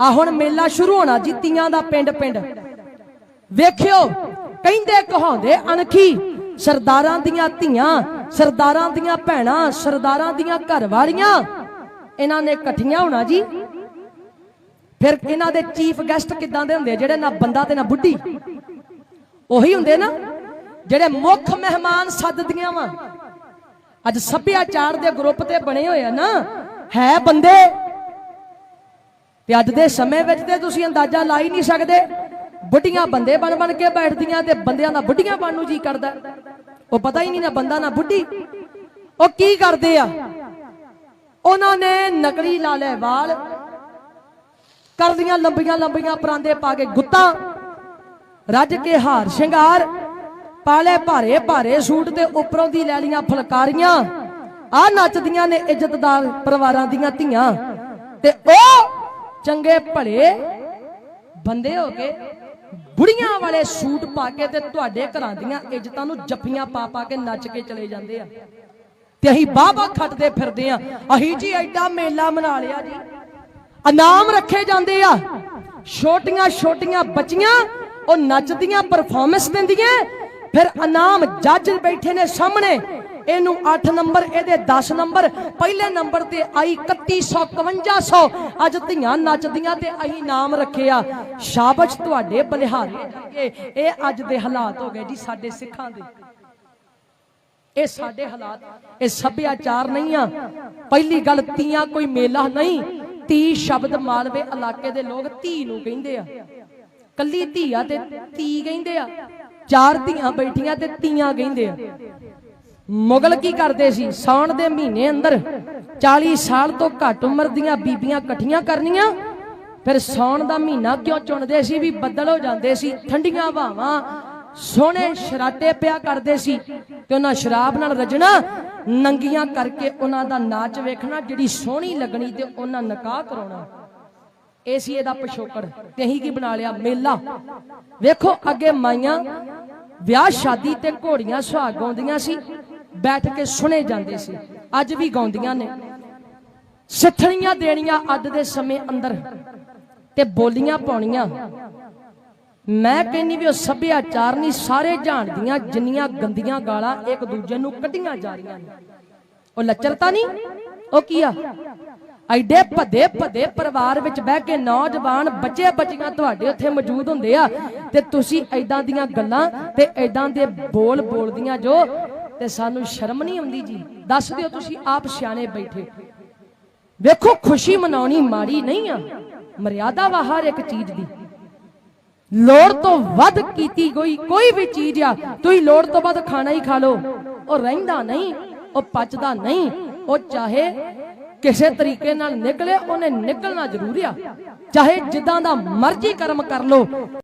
ਆ ਹੁਣ ਮੇਲਾ ਸ਼ੁਰੂ ਹੋਣਾ ਜੀ, ਤੀਆਂ ਦਾ ਪਿੰਡ ਪਿੰਡ। ਵੇਖਿਓ, ਕਹਿੰਦੇ ਕਹਾਉਂਦੇ, ਅਣਖੀ, ਸਰਦਾਰਾਂ ਦੀਆਂ ਧੀਆਂ, ਸਰਦਾਰਾਂ ਦੀਆਂ ਭੈਣਾਂ, ਸਰਦਾਰਾਂ ਦੀਆਂ ਘਰਵਾਲੀਆਂ ਇਹਨਾਂ ਨੇ ਇਕੱਠੀਆਂ ਹੋਣਾ ਜੀ। ਫਿਰ ਇਹਨਾਂ ਦੇ ਚੀਫ ਗੈਸਟ ਕਿੱਦਾਂ ਦੇ ਹੁੰਦੇ ਜਿਹੜੇ ਨਾ ਬੰਦਾ ਤੇ ਨਾ ਬੁੱਢੀ? ਉਹੀ ਹੁੰਦੇ ਨਾ, ਜਿਹੜੇ ਮੁੱਖ ਮਹਿਮਾਨ ਸੱਦਦੀਆਂ ਵਾ। ਅੱਜ ਸੱਭਿਆਚਾਰ ਦੇ ਗਰੁੱਪ ਤੇ ਬਣੇ ਹੋਏ ਆ ਨਾ, ਹੈ ਬੰਦੇ। ਤੇ ਅੱਜ ਦੇ ਸਮੇਂ ਵਿੱਚ ਤੇ ਤੁਸੀਂ ਅੰਦਾਜ਼ਾ ਲਾ ਹੀ ਨਹੀਂ ਸਕਦੇ। ਬੁੱਢੀਆਂ ਬੰਦੇ ਬਣ ਬਣ ਕੇ ਬੈਠਦੀਆਂ ਤੇ ਬੰਦਿਆਂ ਦਾ ਬੁੱਢੀਆਂ ਬਣਨ ਨੂੰ ਜੀ ਕਰਦਾ। ਉਹ ਪਤਾ ਹੀ ਨਹੀਂ ਨਾ ਬੰਦਾ ਨਾ ਬੁੱਢੀ। ਉਹ ਕੀ ਕਰਦੇ ਆ? ਉਹਨਾਂ ਨੇ ਨਕਲੀ ਲਾ ਲੈ ਵਾਲ ਕਰਦੀਆਂ ਲੰਬੀਆਂ ਲੰਬੀਆਂ ਪਰਾਂਦੇ ਪਾ ਕੇ ਗੁੱਤਾਂ, ਰੱਜ ਕੇ ਹਾਰ ਸ਼ਿੰਗਾਰ, ਪਾਲੇ ਭਾਰੇ ਭਾਰੇ ਸੂਟ ਤੇ ਉੱਪਰੋਂ ਦੀ ਲੈ ਲੀਆਂ ਫਲਕਾਰੀਆਂ। ਆ ਨੱਚਦੀਆਂ ਨੇ ਇੱਜ਼ਤਦਾਰ ਪਰਿਵਾਰਾਂ ਦੀਆਂ ਧੀਆਂ। ਤੇ ਉਹ ਚੰਗੇ ਭਲੇ ਬੰਦੇ ਹੋ ਕੇ ਬੁੜੀਆਂ ਵਾਲੇ ਸੂਟ ਪਾ ਕੇ ਤੇ ਤੁਹਾਡੇ ਘਰਾਂ ਦੀਆਂ ਇੱਜ਼ਤਾਂ ਨੂੰ ਜੱਫੀਆਂ ਪਾ ਪਾ ਕੇ ਨੱਚ ਕੇ ਚਲੇ ਜਾਂਦੇ ਆ। ਤੇ ਅਸੀਂ ਬਾਬਾ ਖੱਟਦੇ ਫਿਰਦੇ ਆ। ਅਸੀਂ ਜੀ ਐਡਾ ਮੇਲਾ ਮਨਾ ਲਿਆ ਜੀ। ਇਨਾਮ ਰੱਖੇ ਜਾਂਦੇ ਆ। ਛੋਟੀਆਂ ਛੋਟੀਆਂ ਬੱਚੀਆਂ, ਉਹ ਨੱਚਦੀਆਂ ਪਰਫਾਰਮੈਂਸ ਦਿੰਦੀਆਂ। ਫਿਰ ਇਨਾਮ ਜੱਜ ਬੈਠੇ ਨੇ ਸਾਹਮਣੇ। ਇਹਨੂੰ 8 ਨੰਬਰ, ਇਹਦੇ 10 ਨੰਬਰ, ਪਹਿਲੇ ਨੰਬਰ ਤੇ ਆਈ 3100 5100 ਅੱਜ ਧੀਆਂ ਨੱਚਦੀਆਂ ਤੇ ਅਸੀਂ ਨਾਮ ਰੱਖਿਆ। ਸ਼ਾਬਾਸ਼ ਤੁਹਾਡੇ ਬਲਿਹਾਰੇ ਜਾਗੇ ਇਹ ਅੱਜ ਦੇ ਹਾਲਾਤ ਹੋ ਗਏ ਜੀ ਸਾਡੇ ਸਿੱਖਾਂ ਦੇ। ਇਹ ਸਾਡੇ ਹਾਲਾਤ, ਇਹ ਸੱਭਿਆਚਾਰ ਨਹੀਂ ਆ। ਪਹਿਲੀ ਗੱਲ ਤੀਆਂ ਕੋਈ ਮੇਲਾ ਨਹੀਂ। ਤੀ ਸ਼ਬਦ ਮਾਲਵੇ ਇਲਾਕੇ ਦੇ ਲੋਕ ਧੀ ਨੂੰ ਕਹਿੰਦੇ ਆ। ਕੱਲੀ ਧੀ ਆ ਤੇ ਤੀ ਕਹਿੰਦੇ ਆ। ਚਾਰ ਧੀਆਂ ਬੈਠੀਆਂ ਤੇ ਤੀਆਂ ਕਹਿੰਦੇ ਆ। ਮੁਗਲ ਕੀ ਕਰਦੇ ਸੀ? ਸਾਉਣ ਦੇ ਮਹੀਨੇ ਅੰਦਰ 40 ਸਾਲ ਤੋਂ ਘੱਟ ਉਮਰ ਦੀਆਂ ਬੀਬੀਆਂ ਇਕੱਠੀਆਂ ਕਰਨੀਆਂ। ਫਿਰ ਸਾਉਣ ਦਾ ਮਹੀਨਾ ਕਿਉਂ ਚੁਣਦੇ ਸੀ? ਵੀ ਬੱਦਲ ਹੋ ਜਾਂਦੇ ਸੀ, ਠੰਡੀਆਂ ਹਵਾਵਾਂ, ਸੋਹਣੇ ਸ਼ਰਾਟੇ ਪਿਆ ਕਰਦੇ ਸੀ ਤੇ ਉਹਨਾਂ ਸ਼ਰਾਬ ਨਾਲ ਰਜਣਾ, ਨੰਗੀਆਂ ਕਰਕੇ ਉਹਨਾਂ ਦਾ ਨਾਚ ਵੇਖਣਾ, ਜਿਹੜੀ ਸੋਹਣੀ ਲੱਗਣੀ ਤੇ ਉਹਨਾਂ ਨਿਕਾਹ ਕਰਾਉਣਾ। ਇਹ ਸੀ ਇਹਦਾ ਪਿਛੋਕੜ। ਤੇ ਅਸੀਂ ਕੀ ਬਣਾ ਲਿਆ? ਮੇਲਾ। ਵੇਖੋ, ਅੱਗੇ ਮਾਈਆਂ ਵਿਆਹ, ਸ਼ਾਦੀ ਤੇ ਘੋੜੀਆਂ ਸੁਹਾਗ ਗਾਉਂਦੀਆਂ ਸੀ। ਬੈਠ ਕੇ ਸੁਣੇ ਜਾਂਦੇ ਸੀ। ਅੱਜ ਵੀ ਗਾਉਂਦੀਆਂ ਨੇ। ਸਿੱਠਣੀਆਂ ਦੇਣੀਆਂ ਅੱਧ ਦੇ ਸਮੇਂ ਅੰਦਰ ਤੇ ਬੋਲੀਆਂ ਪਾਉਣੀਆਂ। ਮੈਂ ਕਹਿੰਨੀ ਵੀ ਉਹ ਸੱਭਿਆਚਾਰ ਨਹੀਂ ਸਾਰੇ ਜਾਣਦੀਆਂ ਜਿੰਨੀਆਂ ਗੰਦੀਆਂ ਗਾਲਾਂ ਇੱਕ ਦੂਜੇ ਨੂੰ ਕੱਢੀਆਂ ਜਾ ਰਹੀਆਂ ਨੇ। ਉਹ ਲੱਚਰਤਾ ਨਹੀਂ? ਉਹ ਕੀ ਆ? ਐਡੇ ਭਦੇ ਭਦੇ ਪਰਿਵਾਰ ਵਿੱਚ ਬਹਿ ਕੇ ਨੌਜਵਾਨ ਬੱਚੇ ਬੱਚੀਆਂ ਤੁਹਾਡੇ ਉੱਥੇ ਮੌਜੂਦ ਹੁੰਦੇ ਆ ਤੇ ਤੁਸੀਂ ਐਦਾਂ ਦੀਆਂ ਗੱਲਾਂ ਤੇ ਐਦਾਂ ਦੇ ਬੋਲ ਬੋਲਦੀਆਂ ਜੋ ਤੇ ਸਾਨੂੰ ਸ਼ਰਮ ਨਹੀਂ ਆਉਂਦੀ ਜੀ। ਦੱਸ ਦਿਓ ਤੁਸੀਂ ਆਪ ਸਿਆਣੇ ਬੈਠੇ। ਵੇਖੋ, ਖੁਸ਼ੀ ਮਨਾਉਣੀ ਮਾੜੀ ਨਹੀਂ ਆ। ਮਰਿਆਦਾ ਵਾ ਹਰ ਇੱਕ ਚੀਜ਼ ਦੀ। ਲੋੜ ਤੋਂ ਵੱਧ ਕੀਤੀ ਗਈ ਕੋਈ ਵੀ ਚੀਜ਼ ਆ, ਤੁਸੀਂ ਲੋੜ ਤੋਂ ਵੱਧ ਖਾਣਾ ਹੀ ਖਾ ਲਓ। ਉਹ ਰਹਿੰਦਾ ਨਹੀਂ, ਉਹ ਪਚਦਾ ਨਹੀਂ, ਉਹ ਚਾਹੇ ਕਿਸੇ ਤਰੀਕੇ ਨਾਲ ਨਿਕਲੇ, ਉਹਨੇ ਨਿਕਲਣਾ ਜ਼ਰੂਰੀ ਆ। ਚਾਹੇ ਜਿੱਦਾਂ ਦਾ ਮਰਜ਼ੀ ਕਰਮ ਕਰ ਲਓ।